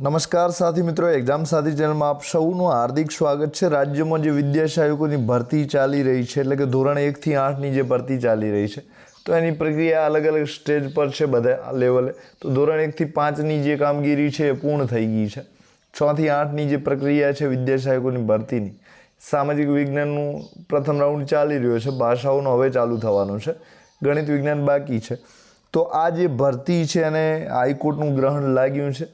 નમસ્કાર સાથી મિત્રો, એક્ઝામ સાથી ચેનલમાં આપ સૌનું હાર્દિક સ્વાગત છે. રાજ્યમાં જે વિદ્યાસહાયકોની ભરતી ચાલી રહી છે, એટલે કે ધોરણ એકથી આઠની જે ભરતી ચાલી રહી છે, તો એની પ્રક્રિયા અલગ અલગ સ્ટેજ પર છે બધા લેવલે. તો ધોરણ એકથી પાંચની જે કામગીરી છે એ પૂર્ણ થઈ ગઈ છે. છથી આઠની જે પ્રક્રિયા છે વિદ્યાસહાયકોની ભરતીની, સામાજિક વિજ્ઞાનનું પ્રથમ રાઉન્ડ ચાલી રહ્યો છે, ભાષાઓનો હવે ચાલુ થવાનું છે, ગણિત વિજ્ઞાન બાકી છે. તો આ જે ભરતી છે અને હાઈકોર્ટનું ગ્રહણ લાગ્યું છે.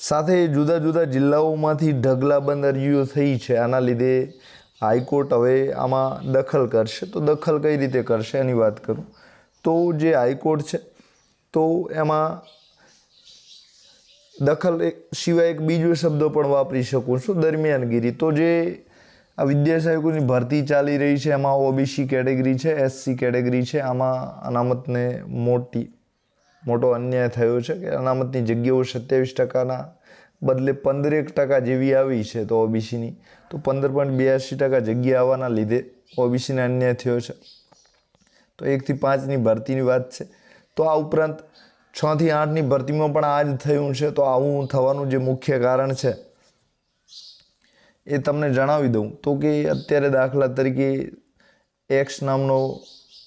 સાથે જુદા જુદા જિલ્લાઓમાંથી ઢગલાબંધ અરજીઓ થઈ છે. આના લીધે હાઈકોર્ટ હવે આમાં દખલ કરશે. તો દખલ કઈ રીતે કરશે એની વાત કરું? તો જે હાઈકોર્ટ છે, તો એમાં દખલ એક, સિવાય એક બીજો શબ્દ પણ વાપરી શકું છું, દરમિયાનગીરી. તો જે આ વિદ્યાસાયકોની ભરતી ચાલી રહી છે, એમાં ઓબીસી કેટેગરી છે, એસસી કેટેગરી છે, આમાં અનામતને મોટી મોટો અન્યાય થયો છે કે અનામતની જગ્યાઓ સત્યાવીસ ટકાના બદલે પંદરેક ટકા જેવી આવી છે તો ઓબીસીની. તો પંદર પોઈન્ટ બ્યાસી ટકા જગ્યા આવવાના લીધે ઓબીસીને અન્યાય થયો છે. તો એકથી પાંચની ભરતીની વાત છે. તો આ ઉપરાંત છથી આઠની ભરતીમાં પણ આ જ થયું છે. તો આવું થવાનું જે મુખ્ય કારણ છે એ તમને જણાવી દઉં. તો કે અત્યારે દાખલા તરીકે એક્સ નામનો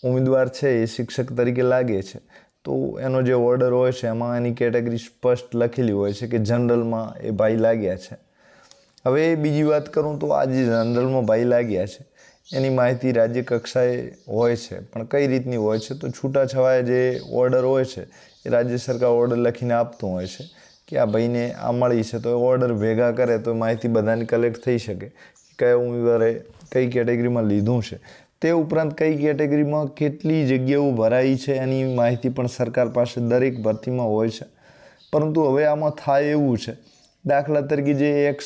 ઉમેદવાર છે એ શિક્ષક તરીકે લાગે છે. તો એનો જે ઓર્ડર હોય છે, એમાં એની કેટેગરી સ્પષ્ટ લખેલી હોય છે કે જનરલમાં એ ભાઈ લાગ્યા છે. હવે બીજી વાત કરું તો આ જે જનરલમાં ભાઈ લાગ્યા છે, એની માહિતી રાજ્ય કક્ષાએ હોય છે. પણ કઈ રીતની હોય છે? તો છૂટાછવાયા જે ઓર્ડર હોય છે, એ રાજ્ય સરકાર ઓર્ડર લખીને આપતું હોય છે કે આ ભાઈને આ મળી છે, તો એ ઓર્ડર ભેગા કરે, તો માહિતી બધાની કલેક્ટ થઈ શકે. કયા ઉમેદવારે કઈ કેટેગરીમાં લીધું છે. તે ઉપરાંત કઈ કેટેગરીમાં કેટલી જગ્યાઓ ભરાઈ છે એની માહિતી પણ સરકાર પાસે દરેક ભરતીમાં હોય છે. પરંતુ હવે આમાં થાય એવું છે. દાખલા તરીકે જે એક્સ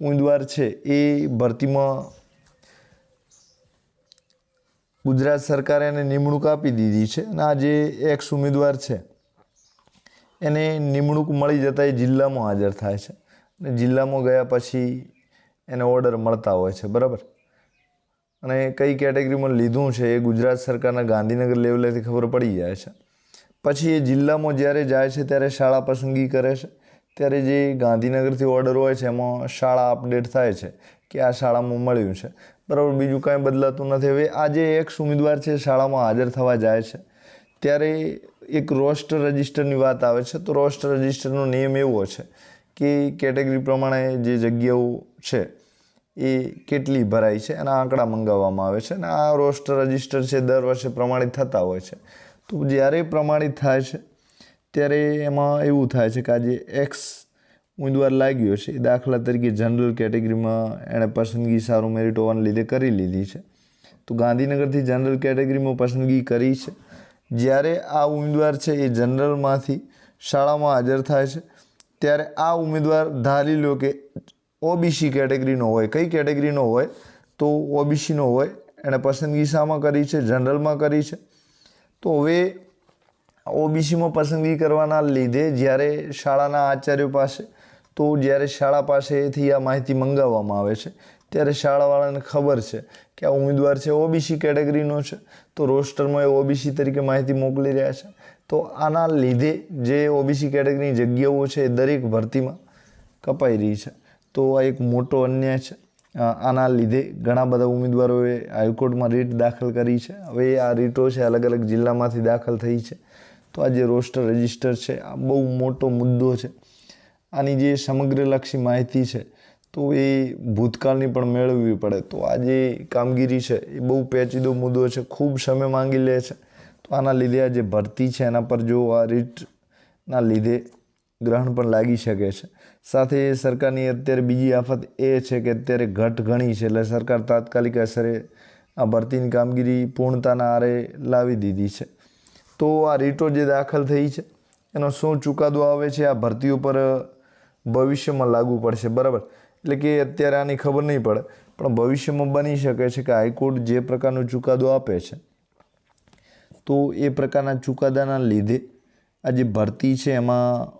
ઉમેદવાર છે, એ ભરતીમાં ગુજરાત સરકારે એને નિમણૂક આપી દીધી છે અને આ જે એક્સ ઉમેદવાર છે, એને નિમણૂક મળી જતાં એ જિલ્લામાં હાજર થાય છે. અને જિલ્લામાં ગયા પછી એને ઓર્ડર મળતા હોય છે, બરાબર? અને કઈ કેટેગરીમાં લીધું છે એ ગુજરાત સરકારના ગાંધીનગર લેવલેથી ખબર પડી જાય છે. પછી એ જિલ્લામાં જ્યારે જાય છે ત્યારે શાળા પસંદગી કરે છે. ત્યારે જે ગાંધીનગરથી ઓર્ડર હોય છે એમાં શાળા અપડેટ થાય છે કે આ શાળામાં મળ્યું છે. બરાબર, બીજું કાંઈ બદલાતું નથી. હવે આ જે એક્સ ઉમેદવાર છે શાળામાં હાજર થવા જાય છે. ત્યારે એક રોસ્ટર રજિસ્ટરની વાત આવે છે. તો રોસ્ટર રજિસ્ટરનો નિયમ એવો છે કે કેટેગરી પ્રમાણે જે જગ્યાઓ છે એ કેટલી ભરાઈ છે એના આંકડા મંગાવવામાં આવે છે અને આ રોસ્ટર રજિસ્ટર છે દર વર્ષે પ્રમાણિત થતા હોય છે. તો જ્યારે પ્રમાણિત થાય છે, ત્યારે એમાં એવું થાય છે કે આજે એક્સ ઉમેદવાર લાગ્યો છે, એ દાખલા તરીકે જનરલ કેટેગરીમાં એણે પસંદગી સારું મેરિટ હોવાને લીધે કરી લીધી છે. તો ગાંધીનગરથી જનરલ કેટેગરીમાં પસંદગી કરી છે. જ્યારે આ ઉમેદવાર છે એ જનરલમાંથી શાળામાં હાજર થાય છે, ત્યારે આ ઉમેદવાર ધારી લો કે ઓબીસી કેટેગરીનો હોય. કઈ કેટેગરીનો હોય? તો ઓબીસીનો હોય. એણે પસંદગી શામાં કરી છે? જનરલમાં કરી છે? તો હવે ઓબીસીમાં પસંદગી કરવાના લીધે જ્યારે શાળાના આચાર્યો પાસે, તો જ્યારે શાળા પાસેથી આ માહિતી મંગાવવામાં આવે છે, ત્યારે શાળાવાળાને ખબર છે કે આ ઉમેદવાર છે ઓબીસી કેટેગરીનો છે. તો રોસ્ટરમાં એ ઓબીસી તરીકે માહિતી મોકલી રહ્યા છે. તો આના લીધે જે ઓબીસી કેટેગરીની જગ્યાઓ છે એ દરેક ભરતીમાં કપાઈ રહી છે. તો આ એક મોટો અન્યાય છે. આના લીધે ઘણા બધા ઉમેદવારોએ હાઈકોર્ટમાં રીટ દાખલ કરી છે. હવે આ રીટો છે અલગ અલગ જિલ્લામાંથી દાખલ થઈ છે. તો આ જે રોસ્ટર રજિસ્ટર છે, આ બહુ મોટો મુદ્દો છે. આની જે સમગ્રલક્ષી માહિતી છે, તો એ ભૂતકાળની પણ મેળવવી પડે. તો આ જે કામગીરી છે, એ બહુ પેચીદો મુદ્દો છે, ખૂબ સમય માંગી લે છે. તો આના લીધે આ જે ભરતી છે, એના પર જો આ રીટના લીધે ગ્રહણ પણ લાગી શકે છે. સાથે સરકારની અત્યારે બીજી આફત એ છે કે અત્યારે ઘટ ઘણી છે એટલે સરકાર તાત્કાલિક અસરે આ ભરતીની કામગીરી પૂર્ણતાના આરે લાવી દીધી છે. તો આ રીટો જે દાખલ થઈ છે, એનો શું ચુકાદો આવે છે? આ ભરતી ઉપર ભવિષ્યમાં લાગુ પડશે, બરાબર? એટલે કે અત્યારે આની ખબર નહીં પડે, પણ ભવિષ્યમાં બની શકે છે કે હાઈકોર્ટ જે પ્રકારનો ચુકાદો આપે છે, તો એ પ્રકારના ચુકાદાના લીધે આ જે ભરતી છે એમાં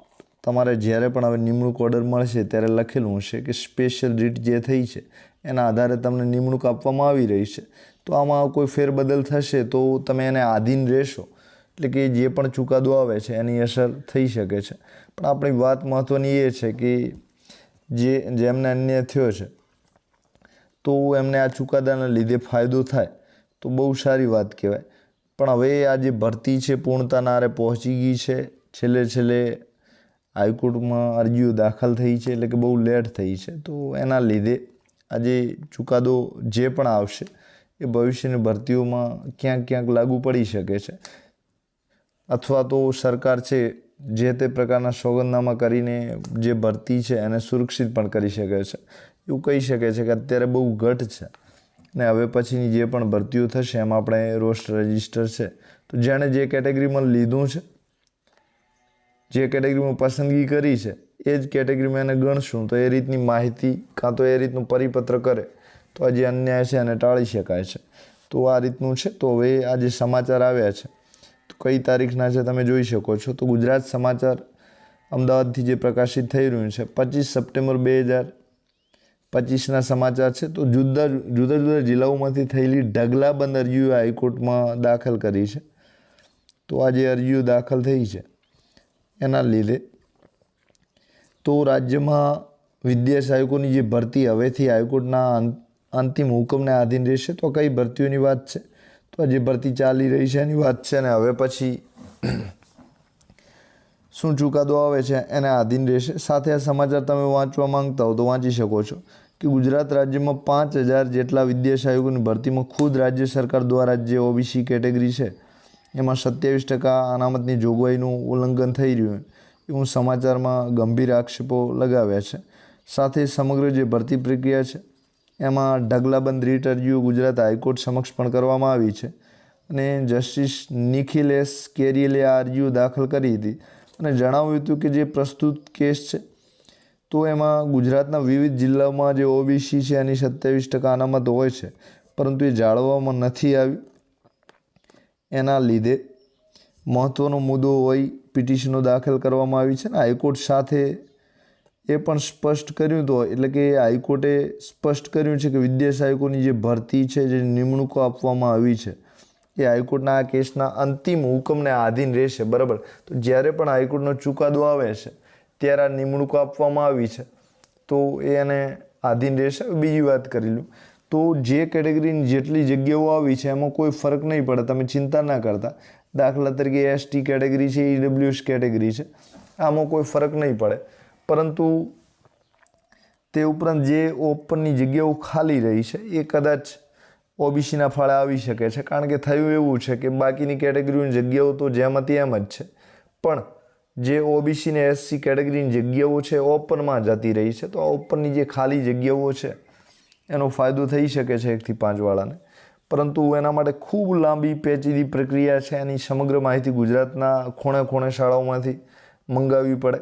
તમારે જ્યારે પણ હવે નિમણૂક ઓર્ડર મળશે ત્યારે લખેલું હશે કે સ્પેશિયલ રીટ જે થઈ છે, એના આધારે તમને નિમણૂક આપવામાં આવી રહી છે. તો આમાં કોઈ ફેરબદલ થશે તો તમે એને આધીન રહેશો. એટલે કે જે પણ ચુકાદો આવે છે એની અસર થઈ શકે છે. પણ આપણી વાત મહત્ત્વની એ છે કે જે જેમને અન્યાય થયો છે, તો એમને આ ચુકાદાના લીધે ફાયદો થાય. તો બહુ સારી વાત કહેવાય. પણ હવે આ જે ભરતી છે પૂર્ણતાના આરે પહોંચી ગઈ છે, છેલ્લે છેલ્લે હાઈકોર્ટમાં અરજીઓ દાખલ થઈ છે એટલે કે બહુ લેટ થઈ છે. તો એના લીધે આજે ચુકાદો જે પણ આવશે એ ભવિષ્યની ભરતીઓમાં ક્યાંક ક્યાંક લાગુ પડી શકે છે. અથવા તો સરકાર છે જે તે પ્રકારના સોગંદનામા કરીને જે ભરતી છે એને સુરક્ષિત પણ કરી શકે છે. એવું કહી શકે છે કે અત્યારે બહુ ઘટ છે ને હવે પછીની જે પણ ભરતીઓ થશે એમાં આપણે રોસ્ટ રજિસ્ટર છે. તો જેણે જે કેટેગરીમાં લીધું છે જે કેટેગરીમાં પસંદગી કરી છે, એ જ કેટેગરીમાં એને ગણશું. તો એ રીતની માહિતી કાં તો એ રીતનું પરિપત્ર કરે, તો આ જે અન્યાય છે એને ટાળી શકાય છે. તો આ રીતનું છે. તો હવે આ જે સમાચાર આવ્યા છે, તો કઈ તારીખના છે તમે જોઈ શકો છો. તો ગુજરાત સમાચાર અમદાવાદથી જે પ્રકાશિત થઈ રહ્યું છે, પચીસ સપ્ટેમ્બર બે હજાર પચીસના સમાચાર છે. તો જુદા જુદા જુદા જિલ્લાઓમાંથી થયેલી ઢગલાબંધ અરજીઓ હાઈકોર્ટમાં દાખલ કરી છે. તો આ જે અરજીઓ દાખલ થઈ છે એના લીધે. તો રાજ્યમાં વિદેશ આયોગોની જે ભરતી હવેથી હાઈકોર્ટના અંતિમ હુકમને આધીન રહેશે, તો કઈ ભરતીઓની વાત છે? તો જે ભરતી ચાલી રહી છે એની વાત છે અને હવે પછી શું ચુકાદો આવે છે એને આધીન રહેશે. સાથે આ સમાચાર તમે વાંચવા માંગતા હો તો વાંચી શકો છો કે ગુજરાત રાજ્યમાં પાંચ હજાર જેટલા વિદેશ આયોગોની ભરતીમાં ખુદ રાજ્ય સરકાર દ્વારા જે ઓબીસી કેટેગરી છે એમાં સત્યાવીસ ટકા અનામતની જોગવાઈનું ઉલ્લંઘન થઈ રહ્યું એવું સમાચારમાં ગંભીર આક્ષેપો લગાવ્યા છે. સાથે સમગ્ર જે ભરતી પ્રક્રિયા છે, એમાં ઢગલાબંધ રીટ અરજીઓ ગુજરાત હાઈકોર્ટ સમક્ષ પણ કરવામાં આવી છે અને જસ્ટિસ નિખિલ એસ કેરિયલે આ અરજીઓ દાખલ કરી હતી અને જણાવ્યું હતું કે જે પ્રસ્તુત કેસ છે, તો એમાં ગુજરાતના વિવિધ જિલ્લાઓમાં જે ઓબીસી છે, એની સત્યાવીસ ટકા અનામત હોય છે, પરંતુ એ જાળવવામાં નથી આવ્યું એના લીધે મહત્ત્વનો મુદ્દો હોય પિટિશનો દાખલ કરવામાં આવી છે ને હાઈકોર્ટ સાથે એ પણ સ્પષ્ટ કર્યું તો, એટલે કે હાઈકોર્ટે સ્પષ્ટ કર્યું છે કે વિદ્યા સહાયકોની જે ભરતી છે, જે નિમણૂકો આપવામાં આવી છે, એ હાઈકોર્ટના આ કેસના અંતિમ હુકમને આધીન રહેશે, બરાબર? તો જ્યારે પણ હાઈકોર્ટનો ચુકાદો આવે છે, ત્યારે આ નિમણૂકો આપવામાં આવી છે, તો એ એને આધીન રહેશે. બીજી વાત કરી લઉં તો જે કેટેગરીની જેટલી જગ્યાઓ આવી છે, એમાં કોઈ ફરક નહીં પડે, તમે ચિંતા ના કરતા. દાખલા તરીકે એસટી કેટેગરી છે ઈડબ્લ્યુએસ કેટેગરી છે, આમાં કોઈ ફરક નહીં પડે. પરંતુ તે ઉપરાંત જે ઓપનની જગ્યાઓ ખાલી રહી છે, એ કદાચ ઓબીસીના ફાળે આવી શકે છે, કારણ કે થયું એવું છે કે બાકીની કેટેગરીની જગ્યાઓ તો જેમાંથી તેમ જ છે. પણ જે ઓબીસી ને એસસી કેટેગરીની જગ્યાઓ છે ઓપનમાં જતી રહી છે, તો આ ઓપનની જે ખાલી જગ્યાઓ છે એનો ફાયદો થઈ શકે છે એકથી પાંચવાળાને પરંતુ એના માટે ખૂબ લાંબી પેચીદી પ્રક્રિયા છે એની સમગ્ર માહિતી ગુજરાતના ખૂણે ખૂણે શાળાઓમાંથી મંગાવવી પડે.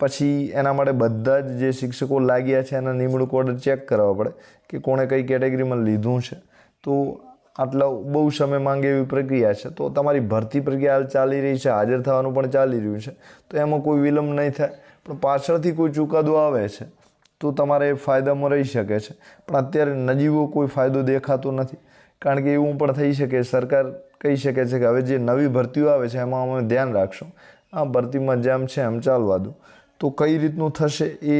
પછી એના માટે બધા જ જે શિક્ષકો લાગ્યા છે એના નિમણૂક ઓર્ડર ચેક કરવા પડે કે કોણે કઈ કેટેગરીમાં લીધું છે. તો આટલા બહુ સમય માંગે એવી પ્રક્રિયા છે. તો તમારી ભરતી પ્રક્રિયા હાલ ચાલી રહી છે, હાજર થવાનું પણ ચાલી રહ્યું છે. તો એમાં કોઈ વિલંબ નહીં થાય. પણ પાછળથી કોઈ ચુકાદો આવે છે. તો તમારે ફાયદામાં રહી શકે છે. પણ અત્યારે નજીવો કોઈ ફાયદો દેખાતો નથી. કારણ કે એવું પણ થઈ શકે, સરકાર કહી શકે છે કે હવે જે નવી ભરતીઓ આવે છે એમાં અમે ધ્યાન રાખશું. આ ભરતીમાં જેમ છે એમ ચાલવા દો. તો કઈ રીતનું થશે એ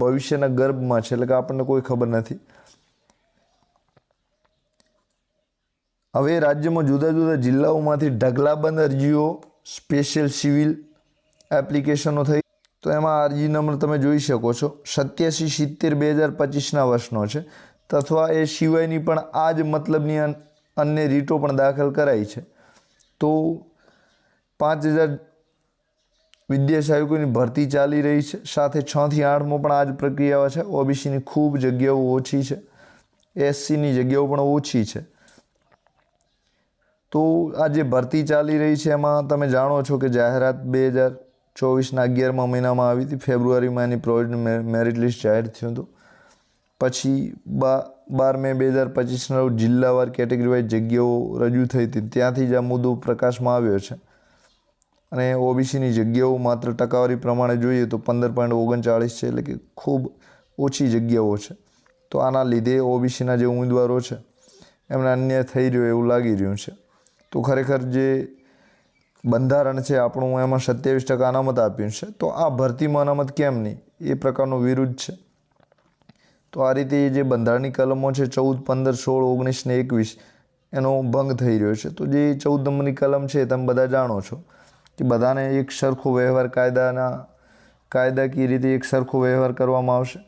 ભવિષ્યના ગર્ભમાં છે, એટલે કે આપણને કોઈ ખબર નથી. હવે રાજ્યમાં જુદા જુદા જિલ્લાઓમાંથી ઢગલાબંધ અરજીઓ, સ્પેશિયલ સિવિલ એપ્લિકેશનો થઈ તો એમાં અરજી નંબર તમે જોઈ શકો છો. સત્યાસી સિત્તેર બે હજાર પચીસના વર્ષનો છે. તથવા એ સિવાયની પણ આ જ મતલબની અન્ય રીટો પણ દાખલ કરાઈ છે. તો પાંચ હજાર સહાયકોની ભરતી ચાલી રહી છે. સાથે છથી આઠમાં પણ આ જ પ્રક્રિયાઓ છે. ઓબીસીની ખૂબ જગ્યાઓ ઓછી છે. એસસીની જગ્યાઓ પણ ઓછી છે. તો આ જે ભરતી ચાલી રહી છે એમાં તમે જાણો છો કે જાહેરાત બે હજાર ચોવીસના અગિયારમા મહિનામાં આવી હતી. ફેબ્રુઆરીમાં એની પ્રોવિડન્ટ મેરિટ લિસ્ટ જાહેર થયું હતું. પછી બા, બાર મે બે હજાર પચીસના રોજ જિલ્લાવાર કેટેગરી વાઇઝ જગ્યાઓ રજૂ થઈ હતી. ત્યાંથી જ આ મુદ્દો પ્રકાશમાં આવ્યો છે. અને ઓબીસીની જગ્યાઓ માત્ર ટકાવારી પ્રમાણે જોઈએ તો પંદર પોઈન્ટ ઓગણચાળીસ છે, એટલે કે ખૂબ ઓછી જગ્યાઓ છે. તો આના લીધે ઓબીસીના જે ઉમેદવારો છે, એમને અન્યાય થઈ રહ્યો એવું લાગી રહ્યું છે. તો ખરેખર જે બંધારણ છે, આપણું એમાં સત્યાવીસ ટકા અનામત આપ્યું છે, તો આ ભરતીમાં અનામત કેમ નહીં? એ પ્રકારનો વિરુદ્ધ છે. તો આ રીતે જે બંધારણની કલમો છે, ચૌદ, પંદર, સોળ, ઓગણીસ ને એકવીસ, એનો ભંગ થઈ રહ્યો છે. તો જે ચૌદ નંબરની કલમ છે, તમે બધા જાણો છો કે બધાને એક સરખો વ્યવહાર કાયદાના, કાયદાકીય રીતે એક સરખો વ્યવહાર કરવામાં આવશે.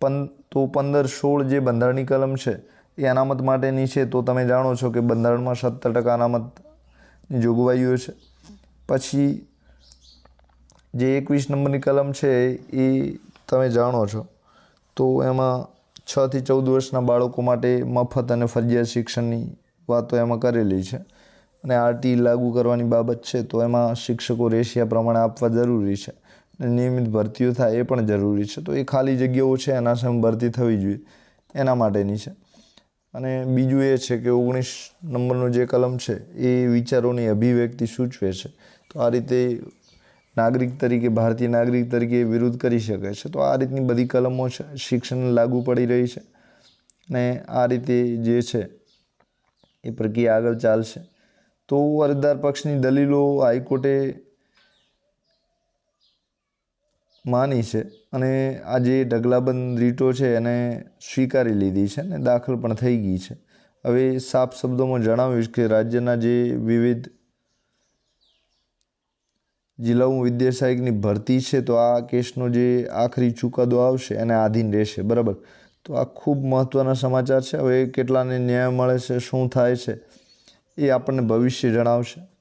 પન, તો પંદર, સોળ જે બંધારણની કલમ છે, એ અનામત માટેની છે. તો તમે જાણો છો કે બંધારણમાં સત્તર ટકા અનામતની જોગવાઈઓ છે. પછી જે એકવીસ નંબરની કલમ છે એ તમે જાણો છો, તો એમાં છથી ચૌદ વર્ષના બાળકો માટે મફત અને ફરજિયાત શિક્ષણની વાતો એમાં કરેલી છે અને આરટી લાગુ કરવાની બાબત છે તો એમાં શિક્ષકો રેશિયા પ્રમાણે આપવા જરૂરી છે અને નિયમિત ભરતીઓ થાય એ પણ જરૂરી છે. તો એ ખાલી જગ્યાઓ છે, એના સામે ભરતી થવી જોઈએ, એના માટેની છે. અને બીજું એ છે કે ઓગણીસ નંબરનો જે કલમ છે એ વિચારોની અભિવ્યક્તિ સૂચવે છે. તો આ રીતે નાગરિક તરીકે, ભારતીય નાગરિક તરીકે વિરોધ કરી શકે છે. તો આ રીતની બધી કલમો શિક્ષણ લાગુ પડી રહી છે ને આ રીતે જે છે એ પ્રક્રિયા આગળ ચાલશે. તો અરજદાર પક્ષની દલીલો હાઈકોર્ટે માની છે અને આ જે ઢગલાબંધ રીટો છે એને સ્વીકારી લીધી છે અને દાખલ પણ થઈ ગઈ છે. હવે સાફ શબ્દોમાં જણાવ્યું કે રાજ્યના જે વિવિધ જિલ્લાઓ વિદ્યા સહાયકની ભરતી છે, તો આ કેસનો જે આખરી ચુકાદો આવશે એને આધીન રહેશે, બરાબર? તો આ ખૂબ મહત્ત્વના સમાચાર છે. હવે કેટલાને ન્યાય મળે છે, શું થાય છે એ આપણને ભવિષ્ય જણાવશે.